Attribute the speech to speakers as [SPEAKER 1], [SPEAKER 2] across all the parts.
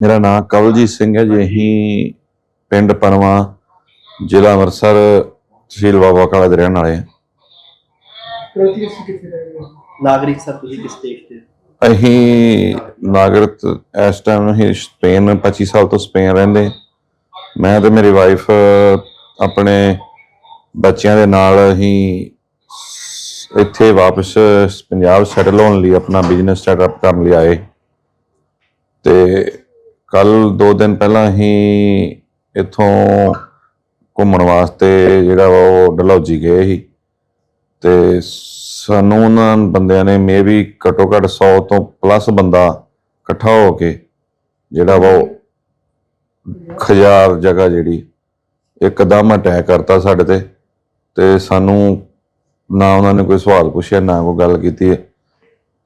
[SPEAKER 1] ਮੇਰਾ ਨਾਮ ਕਵਲਜੀਤ ਸਿੰਘ ਹੈ ਜੀ। ਅਸੀਂ ਪਿੰਡ ਪਨਵਾ ਜ਼ਿਲ੍ਹਾ ਅੰਮ੍ਰਿਤਸਰ ਤਹਿਸੀਲ ਬਾਬਾ ਕਾਲਾ ਦੇ ਰਹਿਣ ਵਾਲੇ ਹਾਂ।
[SPEAKER 2] ਨਾਗਰਿਕ ਸਰ ਤੁਸੀਂ ਕਿਸ ਦੇਸ਼ ਦੇ
[SPEAKER 1] ਅਸੀਂ ਨਾਗਰਿਕ ਇਸ ਟਾਈਮ ਅਸੀਂ ਸਪੇਨ 25 ਸਾਲ ਤੋਂ ਸਪੇਨ ਰਹਿੰਦੇ। ਮੈਂ ਤੇ ਮੇਰੀ ਵਾਈਫ ਆਪਣੇ ਬੱਚਿਆਂ ਦੇ ਨਾਲ ਅਸੀਂ ਇੱਥੇ ਵਾਪਸ ਪੰਜਾਬ ਸੈਟਲ ਹੋਣ ਲਈ ਆਪਣਾ ਬਿਜ਼ਨਸ ਸੈਟਅਪ ਕਰਨ ਲਈ ਆਏ। ਤੇ ਕੱਲ ਦੋ ਦਿਨ ਪਹਿਲਾਂ ਅਸੀਂ ਇੱਥੋਂ ਘੁੰਮਣ ਵਾਸਤੇ ਜਿਹੜਾ ਵਾ ਉਹ ਡਲਹੌਜੀ ਗਏ ਸੀ। ਤੇ ਸਾਨੂੰ ਉਹਨਾਂ ਬੰਦਿਆਂ ਨੇ ਮੇ ਵੀ ਘੱਟੋ ਘੱਟ 100 ਤੋਂ ਪਲੱਸ ਬੰਦਾ ਇਕੱਠਾ ਹੋ ਕੇ ਜਿਹੜਾ ਵਾ ਉਹ ਖਜਾਰ ਜਗ੍ਹਾ ਜਿਹੜੀ ਇੱਕਦਮ ਅਟੈਕ ਕਰਤਾ ਸਾਡੇ ਤੇ। ਤੇ ਸਾਨੂੰ ਨਾ ਉਹਨਾਂ ਨੇ ਕੋਈ ਸਵਾਲ ਪੁੱਛਿਆ, ਨਾ ਕੋਈ ਗੱਲ ਕੀਤੀ।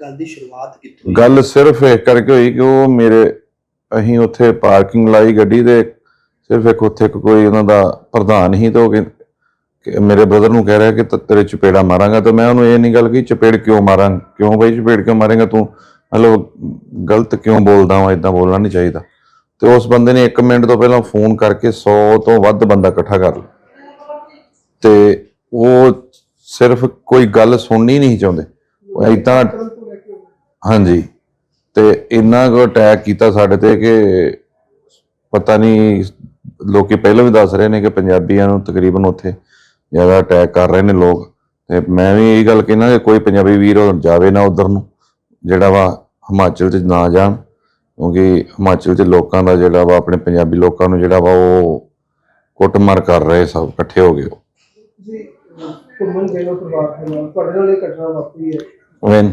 [SPEAKER 2] ਗੱਲ ਦੀ ਸ਼ੁਰੂਆਤ ਕਿੱਥੋਂ
[SPEAKER 1] ਗੱਲ ਸਿਰਫ ਇਹ ਕਰਕੇ ਹੋਈ ਕਿ ਉਹ ਮੇਰੇ, ਅਸੀਂ ਉੱਥੇ ਪਾਰਕਿੰਗ ਲਾਈ ਗੱਡੀ ਦੇ, ਸਿਰਫ ਇੱਕ ਉੱਥੇ ਕੋਈ ਉਹਨਾਂ ਦਾ ਪ੍ਰਧਾਨ ਹੀ ਤੇ ਕਿ ਮੇਰੇ ਬ੍ਰਦਰ ਨੂੰ ਕਹਿ ਰਿਹਾ ਕਿ ਤੇਰੇ ਚਪੇੜਾ ਮਾਰਾਂਗਾ ਤੇ ਮੈਂ ਉਹਨੂੰ ਇਹ ਨਹੀਂ ਗੱਲ ਕਹੀ, ਚਪੇੜ ਕਿਉਂ ਮਾਰਾਂ? ਕਿਉਂ ਬਈ ਚਪੇੜ ਕਿਉਂ ਮਾਰੇਗਾ ਤੂੰ? ਮਤਲਬ ਗਲਤ ਕਿਉਂ ਬੋਲਦਾ ਵਾਂ ਇਦਾਂ ਬੋਲਣਾ ਨਹੀਂ ਚਾਹੀਦਾ। ਤੇ ਉਸ ਬੰਦੇ ਨੇ 1 ਮਿੰਟ ਤੋਂ ਪਹਿਲਾਂ ਫੋਨ ਕਰਕੇ 100 ਤੋਂ ਵੱਧ ਬੰਦਾ ਇਕੱਠਾ ਕਰ ਲਿਆ। ਤੇ ਉਹ ਸਿਰਫ ਕੋਈ ਗੱਲ ਸੁਣਨੀ ਨਹੀਂ ਚਾਹੁੰਦੇ। ਉਹ ਹਾਂਜੀ। ਤੇ ਇੰਨਾ ਕੋ ਅਟੈਕ ਕੀਤਾ ਸਾਡੇ ਤੇ ਕਿ ਪਤਾ ਨਹੀਂ ਲੋਕੀ ਪਹਿਲਾਂ ਵੀ ਦੱਸ ਰਹੇ ਨੇ ਕਿ ਪੰਜਾਬੀਆਂ ਨੂੰ ਤਕਰੀਬਨ ਉੱਥੇ ਜ਼ਿਆਦਾ ਅਟੈਕ ਕਰ ਰਹੇ ਨੇ ਲੋਕ। ਤੇ ਮੈਂ ਵੀ ਇਹ ਗੱਲ ਕਹਿਣਾ ਕਿ ਕੋਈ ਪੰਜਾਬੀ ਵੀਰ ਜਾਵੇ ਨਾ ਉਧਰ ਨੂੰ ਜਿਹੜਾ ਵਾ ਹਿਮਾਚਲ 'ਚ ਨਾ ਜਾਣ। ਕਿਉਂਕਿ ਹਿਮਾਚਲ 'ਚ ਲੋਕਾਂ ਦਾ ਜਿਹੜਾ ਵਾ ਆਪਣੇ ਪੰਜਾਬੀ ਲੋਕਾਂ ਨੂੰ ਜਿਹੜਾ ਵਾ ਉਹ ਕੁੱਟਮਾਰ ਕਰ ਰਹੇ ਸਭ ਇਕੱਠੇ ਹੋ ਗਏ।
[SPEAKER 3] ਤੁਸੀਂ ਘੁੰਮਣ ਗਏ ਪਰਿਵਾਰ ਦੇ ਨਾਲ? ਤੁਹਾਡੇ ਨਾਲ ਇਹ ਘਟਨਾ ਵਾਪਰੀ ਹੈ?
[SPEAKER 1] ਵੈਨ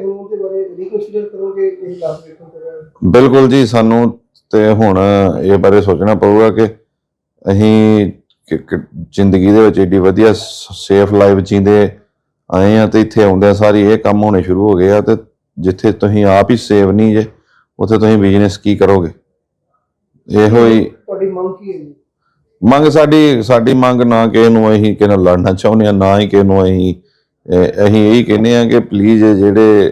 [SPEAKER 3] ਕਰੋਗੇ ਇਹ
[SPEAKER 1] ਬਿਲਕੁਲ ਜੀ ਸਾਨੂੰ ਤੇ ਹੁਣ ਇਹ ਬਾਰੇ ਸੋਚਣਾ ਪਊਗਾ ਕਿ ਅਸੀਂ ਕਿ- ਕਿ ਜ਼ਿੰਦਗੀ ਦੇ ਵਿੱਚ ਏਡੀ ਵਧੀਆ ਸੇਫ ਲਾਈਫ ਜੀਂਦੇ ਆਏ ਆ ਤੇ ਇੱਥੇ ਆਉਂਦਿਆਂ ਸਾਰੀ ਇਹ ਕੰਮ ਹੋਣੇ ਸ਼ੁਰੂ ਹੋ ਗਏ ਆ ਤੇ ਜਿੱਥੇ ਤੁਸੀਂ ਆਪ ਹੀ ਸੇਵ ਨਹੀਂ ਜੇ ਉੱਥੇ ਤੁਸੀਂ ਬਿਜ਼ਨਸ ਕੀ ਕਰੋਗੇ ਇਹੋ ਹੀ
[SPEAKER 3] ਤੁਹਾਡੀ ਮੰਗ ਕੀ ਹੈ?
[SPEAKER 1] ਮੰਗ ਸਾਡੀ ਸਾਡੀ ਮੰਗ ਨਾ ਕਿ ਇਹਨੂੰ ਅਸੀਂ ਕਿਸੇ ਨਾਲ ਲੜਨਾ ਚਾਹੁੰਦੇ ਆ ਨਾ ਹੀ ਕਿਸੇ ਨੂੰ ਅਸੀਂ ਅਸੀਂ ਇਹੀ ਕਹਿੰਦੇ ਆ ਕਿ ਪਲੀਜ਼ ਜਿਹੜੇ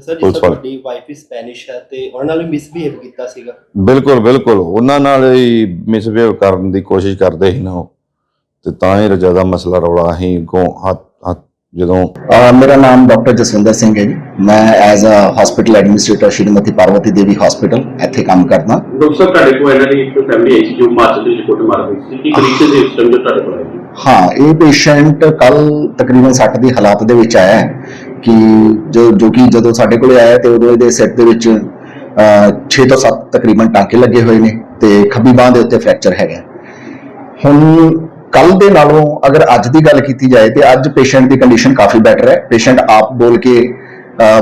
[SPEAKER 2] ਸਰ
[SPEAKER 1] ਵਾਲੇ।
[SPEAKER 2] ਤੁਹਾਡੀ ਵਾਈਫ ਹੀ ਸਪੈਨਿਸ਼ ਹੈ ਤੇ ਉਹਨਾਂ ਨਾਲ ਵੀ ਮਿਸਬੀਹੇਵ ਕੀਤਾ ਸੀਗਾ?
[SPEAKER 1] ਬਿਲਕੁਲ ਬਿਲਕੁਲ। ਉਹਨਾਂ ਨਾਲ ਹੀ ਮਿਸਬਿਹੇਵ ਕਰਨ ਦੀ ਕੋਸ਼ਿਸ਼ ਕਰਦੇ ਸੀ ਨਾ ਉਹ। ਤੇ ਤਾਂ ਹੀ ਜ਼ਿਆਦਾ ਮਸਲਾ ਰੌਲਾ ਅਸੀਂ ਗੋ ਹੱਥ ਹੱਥ ਜਦੋਂ
[SPEAKER 4] ਮੇਰਾ ਨਾਮ ਡਾਕਟਰ ਜਸਵਿੰਦਰ ਸਿੰਘ ਹੈ ਜੀ। ਮੈਂ as a hospital administrator Shrimati Parvati Devi hospital ਇੱਥੇ ਕੰਮ ਕਰਦਾ।
[SPEAKER 5] ਡਾਕਟਰ ਸਾਹਿਬ ਤੁਹਾਡੇ ਕੋਲ ਇਹਨਾਂ ਦੀ ਇੱਕ ਫੈਮਿਲੀ ਆਈ ਸੀ ਜੋ ਹਿਮਾਚਲ ਦੇ ਵਿੱਚ ਕੁੱਟ ਮਾਰ ਹੋਈ ਸੀ। ਕੀ ਕੰਡੀਸ਼ਨ ਦੇ ਉਸ ਟਾਈਮ ਜੋ ਤੁਹਾਡੇ ਕੋਲ ਆਈ ਸੀ?
[SPEAKER 4] ਹਾਂ ਇਹ ਪੇਸ਼ੈਂਟ ਕੱਲ ਤਕਰੀਬਨ 60 ਦੀ ਹਾਲਾਤ ਦੇ ਵਿੱਚ ਆਇਆ ਹੈ। ਕਿ ਜੋ ਜੋ ਕਿ ਜਦੋਂ ਸਾਡੇ ਕੋਲੇ ਆਇਆ ਤੇ ਉਦੋਂ ਇਹਦੇ ਸਿਰ ਦੇ ਵਿੱਚ 6 ਤੋਂ 7 ਤਕਰੀਬਨ ਟਾਂਕੇ ਲੱਗੇ ਹੋਏ ਨੇ ਤੇ ਖੱਬੀ ਬਾਹ ਦੇ ਉੱਤੇ ਫ੍ਰੈਕਚਰ ਹੈਗਾ। ਹੁਣ ਕੱਲ ਦੇ ਨਾਲੋਂ ਅਗਰ ਅੱਜ ਦੀ ਗੱਲ ਕੀਤੀ ਜਾਏ ਤੇ ਅੱਜ ਪੇਸ਼ੈਂਟ ਦੀ ਕੰਡੀਸ਼ਨ ਕਾਫੀ ਬੈਟਰ ਹੈ। ਪੇਸ਼ੈਂਟ ਆਪ ਬੋਲ ਕੇ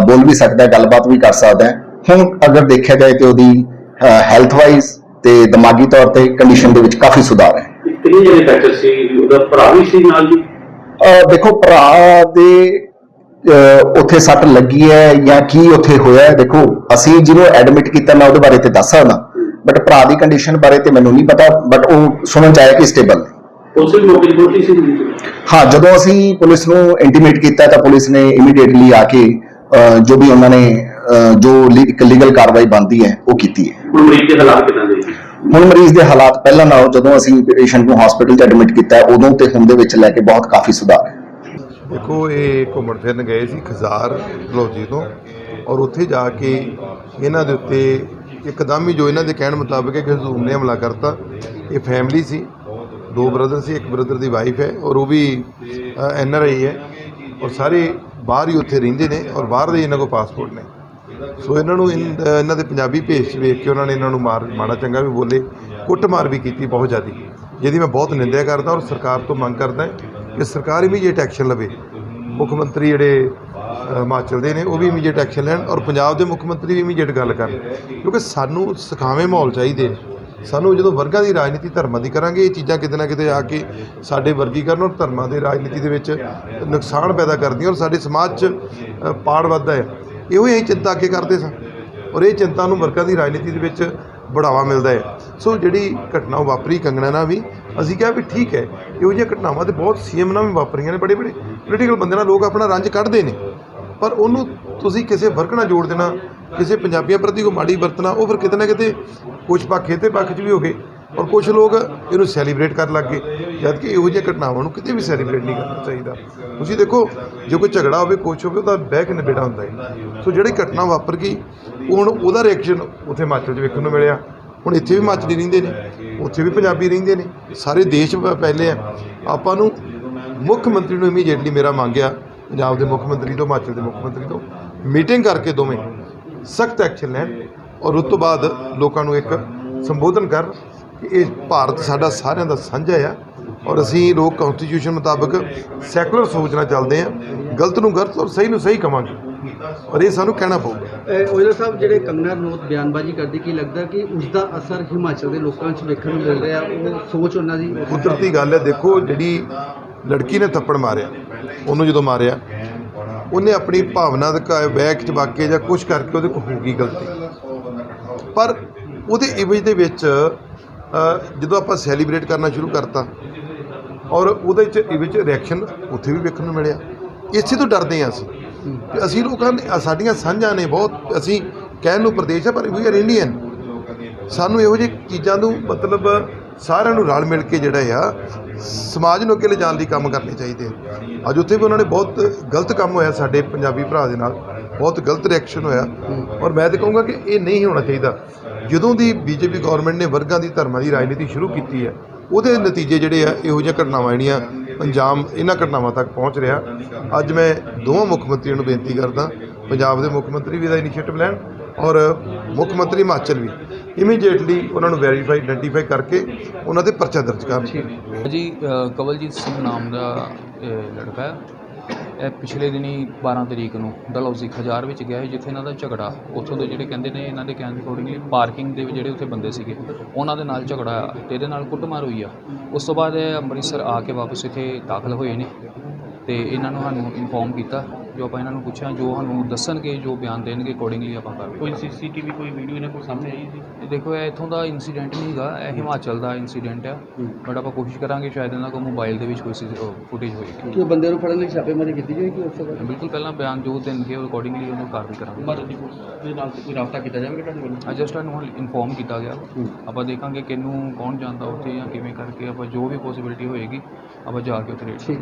[SPEAKER 4] ਬੋਲ ਵੀ ਸਕਦਾ ਹੈ ਗੱਲਬਾਤ ਵੀ ਕਰ ਸਕਦਾ ਹੈ। ਹੁਣ ਅਗਰ ਦੇਖਿਆ ਜਾਏ ਤੇ ਉਹਦੀ ਹੈਲਥ ਵਾਈਜ਼ ਤੇ ਦਿਮਾਗੀ ਤੌਰ ਤੇ ਕੰਡੀਸ਼ਨ ਦੇ ਵਿੱਚ ਕਾਫੀ ਸੁਧਾਰ ਹੈ।
[SPEAKER 5] ਕਿੰਨੇ ਜਣੇ ਫੈਕਚਰ ਸੀ? ਉਹਦਾ ਭਰਾ ਵੀ ਸੀ ਨਾਲ ਜੀ?
[SPEAKER 4] ਦੇਖੋ ਭਰਾ ਦੇ ਉੱਥੇ ਸੱਟ ਲੱਗੀ ਹੈ ਜਾਂ ਕੀ ਉੱਥੇ ਹੋਇਆ ਹੈ ਦੇਖੋ ਅਸੀਂ ਜਿਹਨੂੰ ਐਡਮਿਟ ਕੀਤਾ ਮੈਂ ਉਹਦੇ ਬਾਰੇ ਤੇ ਦੱਸ ਸਕਦਾ ਬਟ ਭਰਾ ਦੀ ਕੰਡੀਸ਼ਨ ਬਾਰੇ ਤੇ ਮੈਨੂੰ ਨਹੀਂ ਪਤਾ ਬਟ ਉਹ ਸੁਣਨ ਚ ਆਇਆ ਕਿ ਸਟੇਬਲ
[SPEAKER 5] ਉਸ ਵੀ ਮੌਕੇ ਤੇ ਪਹੁੰਚੀ ਸੀ?
[SPEAKER 4] ਹਾਂ ਜਦੋਂ ਅਸੀਂ ਪੁਲਿਸ ਨੂੰ ਇੰਟੀਮੇਟ ਕੀਤਾ ਤਾਂ ਪੁਲਿਸ ਨੇ ਇਮੀਡੀਏਟਲੀ ਆ ਕੇ ਜੋ ਵੀ ਉਹਨਾਂ ਨੇ ਜੋ ਲੀਗਲ ਕਾਰਵਾਈ ਬਣਦੀ ਹੈ ਉਹ ਕੀਤੀ ਹੈ
[SPEAKER 5] ਹੁਣ ਮਰੀਜ਼ ਦੇ ਹਾਲਾਤ ਕਿਦਾਂ ਦੇ?
[SPEAKER 4] ਹੁਣ ਮਰੀਜ਼ ਦੇ ਹਾਲਾਤ ਪਹਿਲਾਂ ਨਾਲੋਂ ਜਦੋਂ ਅਸੀਂ ਪੇਸ਼ੈਂਟ ਨੂੰ ਹਸਪੀਟਲ 'ਚ ਐਡਮਿਟ ਕੀਤਾ ਹੈ, ਉਦੋਂ ਤੇ ਹੁਣ ਦੇ ਵਿੱਚ ਲੈ ਕੇ ਬਹੁਤ ਕਾਫੀ ਸੁਧਾਰ ਹੈ
[SPEAKER 6] ਦੇਖੋ, ਇਹ ਘੁੰਮਣ ਫਿਰਨ ਗਏ ਸੀ ਖਜ਼ਾਰ ਲੋਜੀ ਤੋਂ ਔਰ ਉੱਥੇ ਜਾ ਕੇ ਇਹਨਾਂ ਦੇ ਉੱਤੇ ਇੱਕਦਮ ਹੀ ਜੋ ਇਹਨਾਂ ਦੇ ਕਹਿਣ ਮੁਤਾਬਕ ਹੈ ਕਿ ਹਜ਼ੂਮ ਨੇ ਹਮਲਾ ਕਰਤਾ। ਇਹ ਫੈਮਿਲੀ ਸੀ, ਦੋ ਬ੍ਰਦਰ ਸੀ, ਇੱਕ ਬ੍ਰਦਰ ਦੀ ਵਾਈਫ ਹੈ ਔਰ ਉਹ ਵੀ ਐਨ ਆਰ ਆਈ ਹੈ ਔਰ ਸਾਰੇ ਬਾਹਰ ਹੀ ਉੱਥੇ ਰਹਿੰਦੇ ਨੇ ਔਰ ਬਾਹਰ ਦੇ ਇਹਨਾਂ ਕੋਲ ਪਾਸਪੋਰਟ ਨੇ। ਸੋ ਇਹਨਾਂ ਨੂੰ ਇਨ- ਇਹਨਾਂ ਦੇ ਪੰਜਾਬੀ ਭੇਸ 'ਚ ਵੇਖ ਕੇ ਉਹਨਾਂ ਨੇ ਇਹਨਾਂ ਨੂੰ ਮਾਰ, ਮਾੜਾ ਚੰਗਾ ਵੀ ਬੋਲੇ, ਕੁੱਟਮਾਰ ਵੀ ਕੀਤੀ ਬਹੁਤ ਜ਼ਿਆਦੀ। ਜਿਹਦੀ ਮੈਂ ਬਹੁਤ ਨਿੰਦਿਆ ਕਰਦਾ ਔਰ ਸਰਕਾਰ ਤੋਂ ਮੰਗ ਕਰਦਾ ਕਿ ਸਰਕਾਰ ਇਮੀਡੀਏਟ ਐਕਸ਼ਨ ਲਵੇ, ਮੁੱਖ ਮੰਤਰੀ ਜਿਹੜੇ ਹਿਮਾਚਲ ਦੇ ਨੇ, ਉਹ ਵੀ ਇਮੀਡੀਏਟ ਐਕਸ਼ਨ ਲੈਣ ਔਰ ਪੰਜਾਬ ਦੇ ਮੁੱਖ ਮੰਤਰੀ ਵੀ ਇਮੀਡੀਏਟ ਗੱਲ ਕਰਨ। ਕਿਉਂਕਿ ਸਾਨੂੰ ਸਿਖਾਵੇਂ ਮਾਹੌਲ ਚਾਹੀਦੇ ਨੇ ਸਾਨੂੰ ਜਦੋਂ ਵਰਗਾਂ ਦੀ ਰਾਜਨੀਤੀ ਧਰਮਾਂ ਦੀ ਕਰਾਂਗੇ, ਇਹ ਚੀਜ਼ਾਂ ਕਿਤੇ ਨਾ ਕਿਤੇ ਆ ਕੇ ਸਾਡੇ ਵਰਗੀਕਰਨ ਔਰ ਧਰਮਾਂ ਦੇ ਰਾਜਨੀਤੀ ਦੇ ਵਿੱਚ ਨੁਕਸਾਨ ਪੈਦਾ ਕਰਦੀਆਂ ਔਰ ਸਾਡੇ ਸਮਾਜ 'ਚ ਪਾੜ ਵੱਧਦਾ ਹੈ। ਇਹੋ ਹੀ ਅਸੀਂ ਚਿੰਤਾ ਅੱਗੇ ਕਰਦੇ ਸਾਂ। ਔਰ ਇਹ ਚਿੰਤਾ ਨੂੰ ਵਰਗਾਂ ਦੀ ਰਾਜਨੀਤੀ ਦੇ ਵਿੱਚ ਬੜਾਵਾ ਮਿਲਦਾ ਹੈ। ਸੋ ਜਿਹੜੀ ਘਟਨਾ ਉਹ ਵਾਪਰੀ ਕੰਗਣਾ ਨਾਲ ਵੀ, ਅਸੀਂ ਕਿਹਾ ਵੀ ਠੀਕ ਹੈ, ਇਹੋ ਜਿਹੀਆਂ ਘਟਨਾਵਾਂ ਤੇ ਬਹੁਤ ਸੀਐਮ ਨਾਲ ਵੀ ਵਾਪਰੀਆਂ ਨੇ ਬੜੇ ਬੜੇ ਪੋਲੀਟੀਕਲ ਬੰਦੇ ਨਾਲ ਲੋਕ ਆਪਣਾ ਰੰਜ ਕੱਢਦੇ ਨੇ। ਪਰ ਉਹਨੂੰ ਤੁਸੀਂ ਕਿਸੇ ਵਰਗ ਨਾਲ ਜੋੜ ਦੇਣਾ, ਕਿਸੇ ਪੰਜਾਬੀਆਂ ਪ੍ਰਤੀ ਕੋਈ ਮਾੜੀ ਵਰਤਣਾ, ਉਹ ਫਿਰ ਕਿਤੇ ਨਾ ਕਿਤੇ ਕੁਝ ਪੱਖ ਤੇ ਪੱਖ 'ਚ ਵੀ ਹੋ ਗਏ ਔਰ ਕੁਝ ਲੋਕ ਇਹਨੂੰ ਸੈਲੀਬ੍ਰੇਟ ਕਰਨ ਲੱਗ ਗਏ, ਜਦ ਕਿ ਇਹੋ ਜਿਹੀਆਂ ਘਟਨਾਵਾਂ ਨੂੰ ਕਿਤੇ ਵੀ ਸੈਲੀਬ੍ਰੇਟ ਨਹੀਂ ਕਰਨਾ ਚਾਹੀਦਾ। ਤੁਸੀਂ ਦੇਖੋ, ਜੇ ਕੋਈ ਝਗੜਾ ਹੋਵੇ, ਕੁਛ ਹੋਵੇ, ਉਹਦਾ ਬਹਿ ਕੇ ਨਿਬੇੜਾ ਹੁੰਦਾ ਹੈ। ਸੋ ਜਿਹੜੀ ਘਟਨਾ ਵਾਪਰ ਗਈ ਉਹ ਹੁਣ ਉਹਦਾ ਰਿਐਕਸ਼ਨ ਉੱਥੇ ਹਿਮਾਚਲ 'ਚ ਵੇਖਣ ਨੂੰ ਮਿਲਿਆ। ਹੁਣ ਇੱਥੇ ਵੀ ਹਿਮਾਚਲੀ ਰਹਿੰਦੇ ਨੇ, ਉੱਥੇ ਵੀ ਪੰਜਾਬੀ ਰਹਿੰਦੇ ਨੇ, ਸਾਰੇ ਦੇਸ਼ ਪਹਿਲੇ ਆ। ਆਪਾਂ ਨੂੰ ਮੁੱਖ ਮੰਤਰੀ ਨੂੰ ਇਮੀਡੀਏਟਲੀ ਮੇਰਾ ਮੰਗਿਆ, ਪੰਜਾਬ ਦੇ ਮੁੱਖ ਮੰਤਰੀ ਤੋਂ, ਹਿਮਾਚਲ ਦੇ ਮੁੱਖ ਮੰਤਰੀ ਤੋਂ ਮੀਟਿੰਗ ਕਰਕੇ ਦੋਵੇਂ, ਸਖਤ ਐਕਸ਼ਨ ਲੈਣ, ਔਰ ਉਸ ਤੋਂ ਬਾਅਦ ਲੋਕਾਂ ਨੂੰ ਇੱਕ ਸੰਬੋਧਨ ਕਰਨ ਕਿ ਇਹ ਭਾਰਤ ਸਾਡਾ ਸਾਰਿਆਂ ਦਾ ਸਾਂਝਾ ਆ, ਔਰ ਅਸੀਂ ਲੋਕ ਕਨਸਟੀਟਿਊਸ਼ਨ ਮੁਤਾਬਕ ਸੈਕੂਲਰ ਸੋਚ ਨਾਲ ਚੱਲਦੇ ਆ, ਗਲਤ ਨੂੰ ਗਲਤ ਔਰ ਸਹੀ ਨੂੰ ਸਹੀ ਕਵਾਂਗੇ। ਔਰ ਇਹ ਸਾਨੂੰ ਕਹਿਣਾ ਪਊਗਾ।
[SPEAKER 7] ਓਇਲਾ ਸਾਹਿਬ ਜਿਹੜੇ ਕੰਗਨਾ ਰਣੌਤ ਬਿਆਨਬਾਜ਼ੀ ਕਰਦੀ ਕੀ ਲੱਗਦਾ ਕਿ ਉਸ ਦਾ ਅਸਰ ਹਿਮਾਚਲ ਦੇ ਲੋਕਾਂ 'ਚ ਵੇਖਣ ਨੂੰ ਮਿਲ ਰਿਹਾ? ਉਹ ਸੋਚ ਉਹਨਾਂ ਦੀ
[SPEAKER 6] ਕੁਦਰਤੀ ਗੱਲ ਹੈ। ਦੇਖੋ ਜਿਹੜੀ ਲੜਕੀ ਨੇ ਥੱਪੜ ਮਾਰਿਆ ਉਹਨੂੰ ਜਦੋਂ ਮਾਰਿਆ ਉਹਨੇ ਆਪਣੀ ਭਾਵਨਾ ਦੇ ਘ- ਬੈਗ ਚ ਵਾਕੇ ਜਾਂ ਕੁਝ ਕਰਕੇ ਉਹਦੇ ਕੋਲ ਹੋ ਗਈ ਗਲਤੀ। ਪਰ ਉਹਦੇ ਇਮੇਜ ਦੇ ਵਿੱਚ ਜਦੋਂ ਆਪਾਂ ਸੈਲੀਬ੍ਰੇਟ ਕਰਨਾ ਸ਼ੁਰੂ ਕਰਤਾ ਔਰ ਉਹਦੇ ਵਿੱਚ ਰਿਐਕਸ਼ਨ ਉੱਥੇ ਵੀ ਵੇਖਣ ਨੂੰ ਮਿਲਿਆ। ਇਸੇ ਤੋਂ ਡਰਦੇ ਹਾਂ ਅਸੀਂ। ਕਿ ਅਸੀਂ ਲੋਕਾਂ ਨੇ ਸਾਡੀਆਂ ਸਾਂਝਾਂ ਨੇ ਬਹੁਤ, ਅਸੀਂ ਕਹਿਣ ਨੂੰ ਪ੍ਰਦੇਸ਼ ਹੈ ਪਰ ਵੀ ਆਰ ਇੰਡੀਅਨ ਸਾਨੂੰ ਇਹੋ ਜਿਹੀ ਚੀਜ਼ਾਂ ਨੂੰ ਮਤਲਬ ਸਾਰਿਆਂ ਨੂੰ ਰਲ ਮਿਲ ਕੇ ਜਿਹੜਾ ਆ, ਸਮਾਜ ਨੂੰ ਅੱਗੇ ਲਿਜਾਣ ਲਈ ਕੰਮ ਕਰਨੇ ਚਾਹੀਦੇ ਆ। ਅੱਜ ਉੱਥੇ ਵੀ ਉਹਨਾਂ ਨੇ ਬਹੁਤ ਗਲਤ ਕੰਮ ਹੋਇਆ ਸਾਡੇ ਪੰਜਾਬੀ ਭਰਾ ਦੇ ਨਾਲ। ਬਹੁਤ ਗਲਤ ਰਿਐਕਸ਼ਨ ਹੋਇਆ। ਔਰ ਮੈਂ ਤਾਂ ਕਹੂੰਗਾ ਕਿ ਇਹ ਨਹੀਂ ਹੋਣਾ ਚਾਹੀਦਾ। ਜਦੋਂ ਦੀ ਬੀਜੇਪੀ ਗਵਰਨਮੈਂਟ ਨੇ ਵਰਗਾਂ ਦੀ ਧਰਮਾਂ ਦੀ ਰਾਜਨੀਤੀ ਸ਼ੁਰੂ ਕੀਤੀ ਹੈ, ਉਹਦੇ ਨਤੀਜੇ ਜਿਹੜੇ ਆ, ਇਹੋ ਜਿਹੀਆਂ ਘਟਨਾਵਾਂ ਜਿਹੜੀਆਂ ਅੰਜਾਮ ਇਹਨਾਂ ਘਟਨਾਵਾਂ ਤੱਕ ਪਹੁੰਚ ਰਿਹਾ। ਅੱਜ ਮੈਂ ਦੋਵਾਂ ਮੁੱਖ ਮੰਤਰੀਆਂ ਨੂੰ ਬੇਨਤੀ ਕਰਦਾ, ਪੰਜਾਬ ਦੇ ਮੁੱਖ ਮੰਤਰੀ ਵੀ ਇਹਦਾ ਇਨੀਸ਼ੀਏਟਿਵ ਲੈਣ ਔਰ ਮੁੱਖ ਮੰਤਰੀ ਹਿਮਾਚਲ ਵੀ। ਇਮੀਡੀਏਟਲੀ ਉਹਨਾਂ ਨੂੰ ਵੈਰੀਫਾਈ ਆਇਡੈਂਟੀਫਾਈ ਕਰਕੇ ਉਹਨਾਂ ਤੇ ਪਰਚਾ ਦਰਜ ਕਰਨ
[SPEAKER 8] ਜੀ ਕਵਲਜੀਤ ਸਿੰਘ ਨਾਮ ਦਾ ਲੜਕਾ ਇਹ ਪਿਛਲੇ ਦਿਨੀ 12 ਤਰੀਕ ਨੂੰ ਡਲਹੌਜ਼ੀ ਖਜਾਰ ਵਿੱਚ ਗਿਆ ਸੀ, ਜਿੱਥੇ ਇਹਨਾਂ ਦਾ ਝਗੜਾ, ਉੱਥੋਂ ਦੇ ਜਿਹੜੇ ਕਹਿੰਦੇ ਨੇ ਇਹਨਾਂ ਦੇ ਕਹਿਣ ਦੇ ਅਕੋਰਡਿੰਗਲੀ ਪਾਰਕਿੰਗ ਦੇ ਜਿਹੜੇ ਉੱਥੇ ਬੰਦੇ ਸੀਗੇ, ਉਹਨਾਂ ਦੇ ਨਾਲ ਝਗੜਾ ਆ ਤੇ ਇਹਦੇ ਨਾਲ ਕੁੱਟਮਾਰ ਹੋਈ ਆ। ਉਸ ਤੋਂ ਬਾਅਦ ਇਹ ਅੰਮ੍ਰਿਤਸਰ ਆ ਕੇ ਵਾਪਸ ਇੱਥੇ ਦਾਖਲ ਹੋਏ ਨੇ ਤੇ ਇਹਨਾਂ ਨੂੰ ਸਾਨੂੰ ਇਨਫੋਰਮ ਕੀਤਾ ਜੋ ਆਪਾਂ ਇਹਨਾਂ ਨੂੰ ਪੁੱਛਿਆ ਜੋ ਸਾਨੂੰ ਦੱਸਣਗੇ ਜੋ ਬਿਆਨ ਦੇਣਗੇ ਅਕੋਰਡਿੰਗਲੀ ਆਪਾਂ ਕਰ ਕੋਈ ਸੀਸੀਟੀਵੀ ਕੋਈ ਵੀਡੀਓ ਇਹਨਾਂ ਕੋਲ ਸਾਹਮਣੇ ਆਈ ਸੀ? ਦੇਖੋ ਇਹ ਇੱਥੋਂ ਦਾ ਇਨਸੀਡੈਂਟ ਨਹੀਂ ਹੈਗਾ ਇਹ ਹਿਮਾਚਲ ਦਾ ਇਨਸੀਡੈਂਟ ਆ। ਬਟ ਆਪਾਂ ਕੋਸ਼ਿਸ਼ ਕਰਾਂਗੇ ਸ਼ਾਇਦ ਇਹਨਾਂ ਕੋਲ ਮੋਬਾਈਲ ਦੇ ਵਿੱਚ ਕੋਈ ਫੁਟੇਜ ਹੋਏਗੀ
[SPEAKER 7] ਕਿ ਉਹ ਬੰਦੇ ਨੂੰ ਫੜਨ ਲਈ ਛਾਪੇਮਾਰੀ ਕੀਤੀ ਜਾਏਗੀ ਉਸ ਤੋਂ ਬਾਅਦ?
[SPEAKER 8] ਬਿਲਕੁਲ ਪਹਿਲਾਂ ਬਿਆਨ ਜੋ ਦੇਣਗੇ ਉਹ ਅਕੋਰਡਿੰਗਲੀ ਉਹਨੂੰ ਕਾਰਵਾਈ ਕਰਾਂਗੇ।
[SPEAKER 7] ਭਾਰਤ ਦੀ ਪੁਲਿਸ ਦੇ ਨਾਲ ਕੋਈ ਰਾਬਤਾ ਕੀਤਾ ਜਾਵੇਗਾ ਤੁਹਾਡੇ ਵੱਲੋਂ?
[SPEAKER 8] ਜਸਟ ਨੂੰ ਇਨਫੋਰਮ ਕੀਤਾ ਗਿਆ। ਆਪਾਂ ਦੇਖਾਂਗੇ ਕਿਹਨੂੰ ਕੌਣ ਜਾਂਦਾ ਉੱਥੇ ਜਾਂ ਕਿਵੇਂ ਕਰਕੇ ਆਪਾਂ ਜੋ ਵੀ ਪੋਸੀਬਿਲਿਟੀ ਹੋਏਗੀ ਆਪਾਂ ਜਾ ਕੇ ਉੱਥੇ ਰੇਟ
[SPEAKER 7] ਠੀਕ।